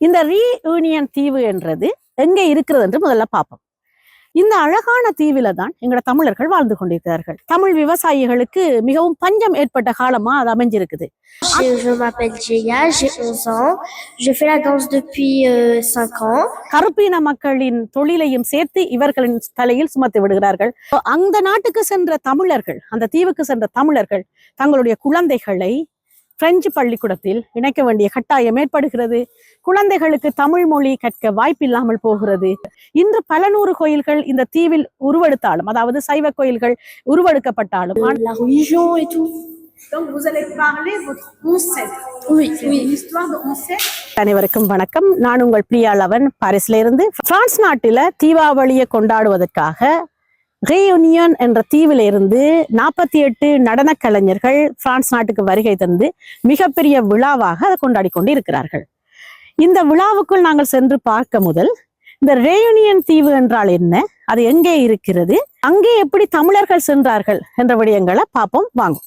இந்த ரீயூனியன் தீவு என்றது எங்கே இருக்கிறது என்று முதல்ல பார்ப்போம் இந்த அழகான தீவில தான் எங்களோட தமிழர்கள் வாழ்ந்து கொண்டிருக்கிறார்கள் தமிழ் விவசாயிகளுக்கு மிகவும் பஞ்சம் ஏற்பட்ட காலமா அது அமைஞ்சிருக்குது Je, je m'appelle Jaya, j'ai 11 ans. Je fais la danse depuis euh, 5 ans. கருப்பின மக்களின் தொழிலையும் சேர்த்து இவர்களின் தலையில் சுமத்தி விடுகிறார்கள் அந்த நாட்டுக்கு சென்ற தமிழர்கள் அந்த தீவுக்கு சென்ற தமிழர்கள் தங்களுடைய குழந்தைகளை பிரெஞ்சு பள்ளிக்கூடத்தில் இணைக்க வேண்டிய கட்டாயம் ஏற்படுகிறது. குழந்தைகளுக்கு தமிழ் மொழி கற்க வாய்ப்பில்லாமல் போகிறது. இன்று பல நூறு கோயில்கள் இந்த தீவில் உருவெடுத்தாலும் அதாவது சைவ கோயில்கள் உருவெடுக்கப்பட்டாலும். அனைவருக்கும் வணக்கம். நான் உங்கள் பிரியா லவன். பாரிஸ்ல இருந்து பிரான்ஸ் நாட்டில தீபாவளியை கொண்டாடுவதற்காக ரேயூனியன் என்ற தீவில இருந்து நாற்பத்தி எட்டு நடன கலைஞர்கள் பிரான்ஸ் நாட்டுக்கு வருகை தந்து மிகப்பெரிய விழாவாக அதை கொண்டாடி கொண்டு இருக்கிறார்கள் இந்த விழாவுக்குள் நாங்கள் சென்று பார்க்க முதல் இந்த ரேயூனியன் தீவு என்றால் என்ன? அது எங்கே இருக்கிறது? அங்கே எப்படி தமிழர்கள் சென்றார்கள்? என்ற விடயங்களை பார்ப்போம். வாங்கும்